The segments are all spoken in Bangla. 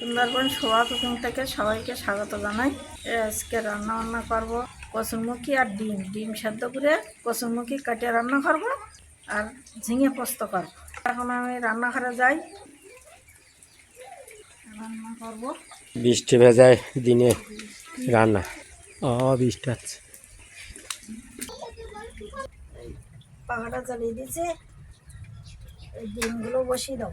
সুন্দরবন শোয়া কুকিং থেকে সবাইকে স্বাগত জানাই। আজকে রান্না বান্না করব কচুরমুখী আর ডিম। ডিম সেদ্ধ করে কচুরমুখী কাটিয়ে রান্না করব আর ঝিঙে পোস্ত করব। এখন আমি রান্নাঘরে যাই। রান্না করব। বৃষ্টি ভেজায় দিনে রান্না। ও বৃষ্টি হচ্ছে পাখাটা জ্বালিয়ে দিয়েছে। এই ডিমগুলো বসিয়ে দাও।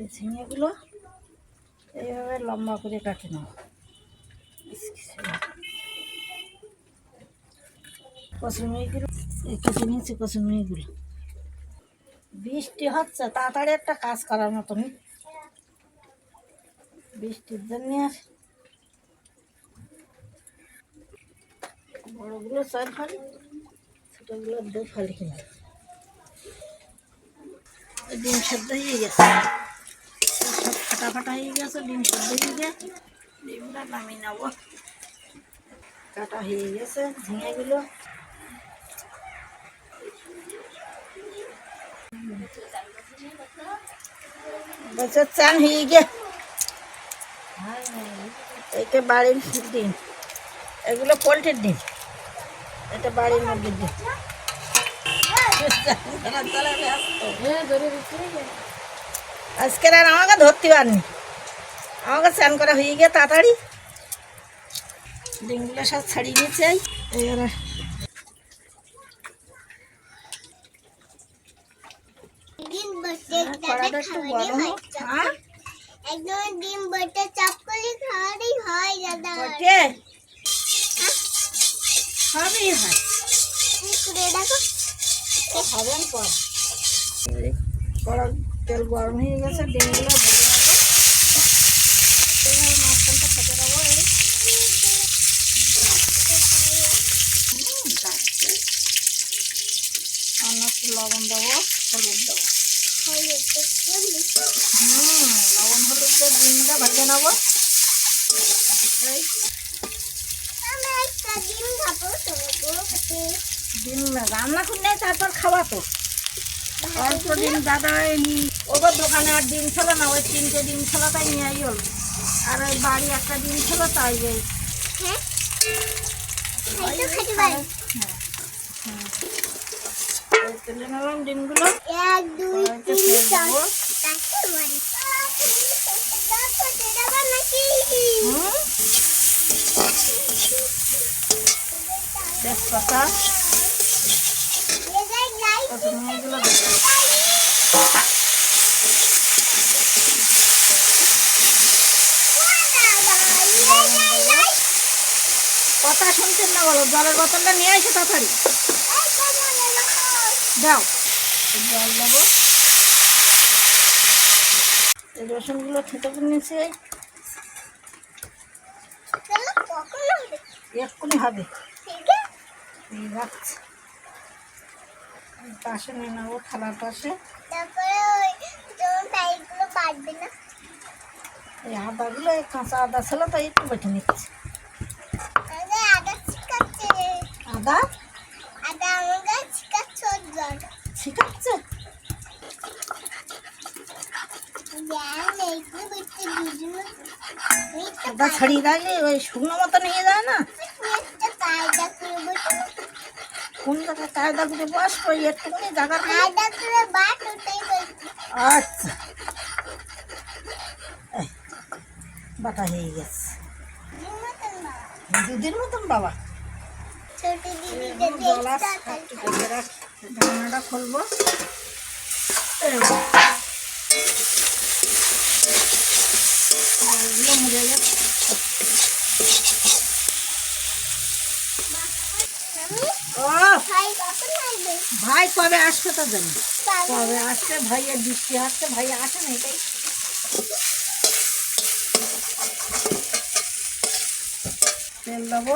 এই ঝিঙেগুলো এইভাবে লম্বা করে কাটে নাও। কসুরমুখিগুলো এই কেটে নিয়েছি কসুরমুখিগুলো বৃষ্টি হচ্ছে, তাড়াতাড়ি একটা কাজ করার মতনই। বৃষ্টির জন্য আর বড়গুলো চার ফালি ছোটোগুলো দু ফালি কিনা। ডিম সেদ্ধ হয়ে গেছে। সব ফাটা হয়ে গেছে, ডিম সেদ্ধ হয়ে গেছে। ডিমটা নামিয়ে নেব। কাটা হয়ে গেছে ঝিঙেগুলো বছর চান হয়ে গে এইটা বাড়ির ডিম। এগুলো পোলট্রির ডিম। এটা বাড়ির মুরগির ডিম। আজকের আর আমাকে ধরতে পারেনি। আমাকে স্নান করা হয়ে গিয়ে তাড়াতাড়ি ডিমগুলো সব ছাড়িয়ে নিয়েছে এবারে কড়াটা একটু গরম হ্যাঁ একদম ডিম বটে চাপ খাওয়ারই হয় দাদা। বটে? সবই হয়। করে দেখো। হবেন পর। এই কড়া তেল গরম হয়ে গেছে ডিমগুলো ভেজে নেব এইভাবে মাঝখানটা ফেটে দেবো এই। অন্য একটু লবণ দেবো হলুদ দেবো। হুম লবণ হলুদ দিয়ে ডিমটা ভেজে নেব। ডিম রান্না করলে তারপর খাওয়া তো। অল্প ডিম দাদা ওদের দোকানে আর ডিম ছিল না ওই তিনটে ডিম ছিল তাই নিয়ে হল। আর ওই বাড়ি একটা ডিম ছিল তাই এই। হ্যাঁ? তুলে নিলাম ডিমগুলো এক দুই তিন চার। তেজপাতা। কথা শুনছেন না বলো জলের বোতলটা নিয়ে আসো তাড়াতাড়ি। দাও। জল দেবো এই রসুনগুলো থেতে করে নিয়েছি। এক্ষুনি হবে। রাখছি। পাশে নিয়ে নেব থালার পাশে। এই আদাগুলো এই কাঁচা আদা ছিল তাই একটু বেটে নিচ্ছি। আদা শিখাচ্ছে আদা? ছাড়িয়ে রাখলে ওই শুকনো মতো নিয়ে যায় না? কায়দা করে বস ওই একটুখানি জায়গা আচ্ছা বাটা হয়ে গেছে দুদিন মতন বাবা। ঢাকনাটা খুলবো মুড়ে গেছে দিদি ও ভাই কবে আসবে তো জানি কবে আসবে? ভাইয়ের বৃষ্টি আসছে ভাই আসে না এটাই। তেল দেবো।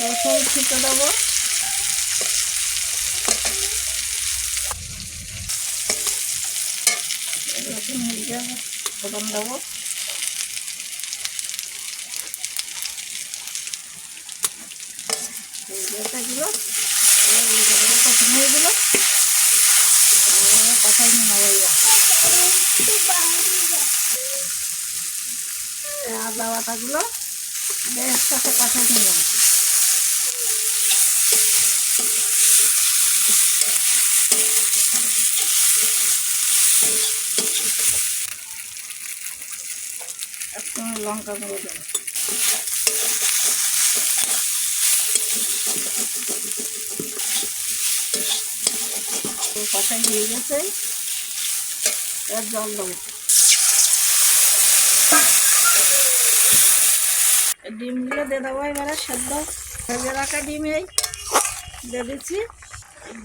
রসুন ছিটে দেবো। রসুন যাবে ফোড়ন দেবো। এটাগুলো পছন্দ হয়ে গেল কথাই নেব আদা বাটাগুলো বেশ সাথে কাঁচা নিলাম লঙ্কা গুঁড়ো। দেবো কষাই হয়ে গেছে। এর জল দেবো। ডিমগুলো দিয়ে দেবো এবারে সেদ্ধ। ভেজে রাখা ডিম এই। দিয়ে দিচ্ছি।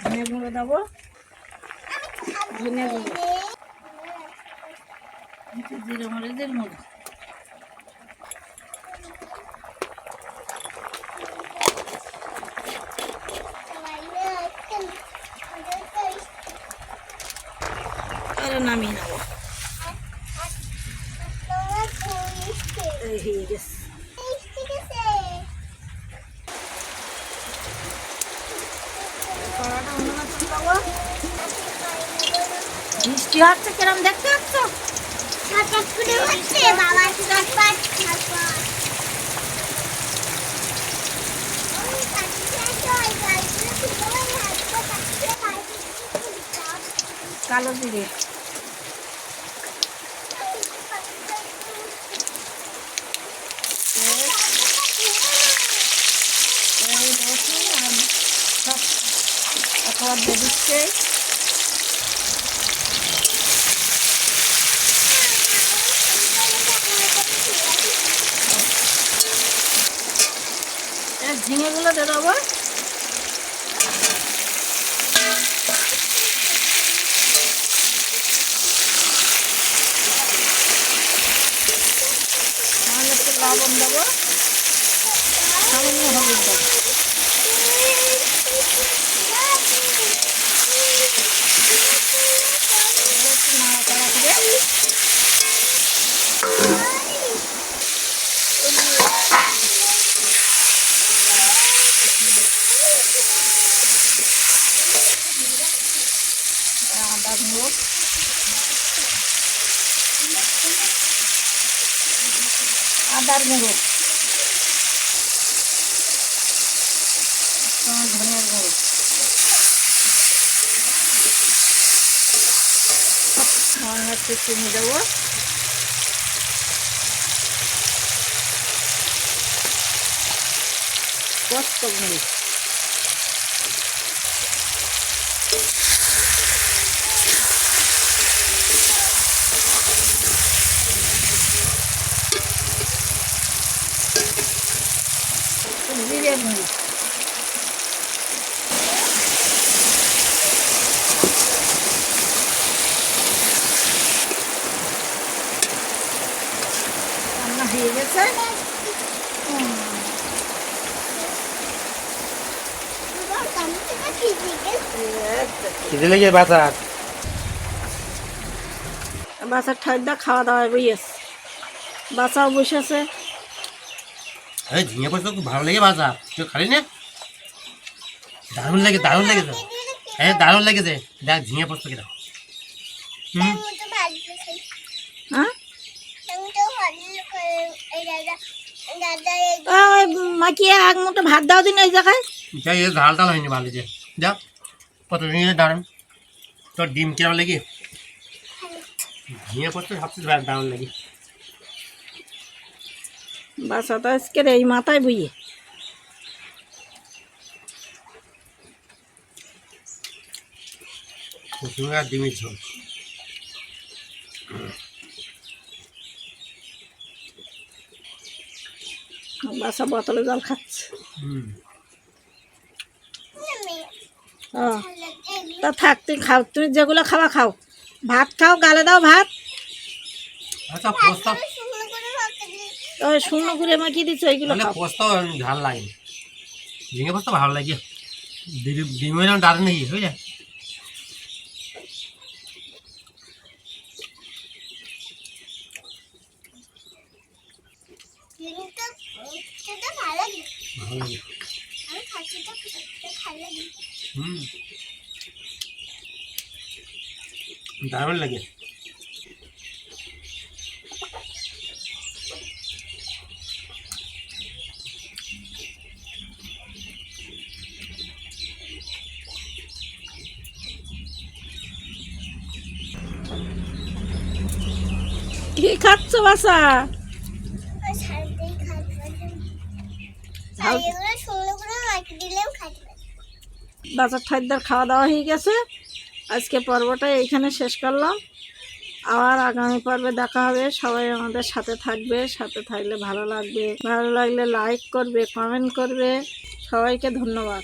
ধনে গুঁড়ো দেবো। ধনে গুঁড়ো। জিরে মরিচের গুঁড়ো। আর নামিয়ে নেব। বৃষ্টি হচ্ছে কিরম দেখতে পাচ্ছ হঠাৎ করে হচ্ছে বাবা চটপট চটপট ওই কাটছে তো ওই গাছগুলো থেকে ওই হাতটা কাটছে কাটছে কালো জিরে এই রসুন আর সব একবার দিয়ে ঝিঙেগুলো দিয়ে দেবো। লবণ দেবো সামান্য হলুদ দেবো এবার একটু নাড়াচাড়া করে আদা গুঁড়ো আদার গুঁড়ো। ধনিয়ার গুঁড়ো। সামান্য হচ্ছে চিনি দেবো কষ্ট গুঁড়ো জিরে গুঁড়ো রান্না হয়ে গেছে হুম, এই তো। খিদে লেগে বাজার বাচ্চার ঠান্ডা খাওয়া দাওয়া বইয়েছে বাচ্চাও বসেছে এই ঝিঙে পোস্ত খুব ভালো লেগে বাজা তুই খালি না দারুণ লাগে দারুণ লেগেছে হ্যাঁ দারুণ লেগেছে দেখ ঝিঙে পোস্ত কিনা হুম হ্যাঁ দাদা ওই মাখিয়ে এক মুঠো ভাত দাও দিন এই জায়গায় যাই এ ঝাল টাল হয়নি ভালো যে যা কত ঝিঙে দারুণ তোর ডিম কিরম লেগে? ঝিঙে পোস্ত সবচেয়ে দারুণ লাগে বাচ্চা তো আজকের এই মাথায় কুসুমে আর ডিমের ঝোল। বাসা বোতলে জল খাচ্ছে। ও তা থাক তুই খাও তুমি যেগুলো খাওয়া খাও। ভাত খাও গালে দাও ভাত। শুকনো করে মাখিয়ে দিচ্ছ? খাও। ঝাল লাগে। ঝিঙে পোস্ত ভালো লাগে। ডিমের ডাল নেই বুঝলে কিন্তু সেটা ভালো লাগে ভালো লাগে হুম। দারুণ লাগে। কি খাচ্ছ বাসা ওই সারতেই খাতে পারি ঝাল এগুলো শুকনো করে মাটি দিলেও খাতে পারি বাজার ঠাইদার খাওয়া দাওয়া হয়ে গেছে। আজকে পর্বটা এইখানে শেষ করলাম। আবার আগামী পর্বে দেখা হবে। সবাই আমাদের সাথে থাকবে। সাথে থাকলে ভালো লাগবে। ভালো লাগলে লাইক করবে কমেন্ট করবে। সবাইকে ধন্যবাদ।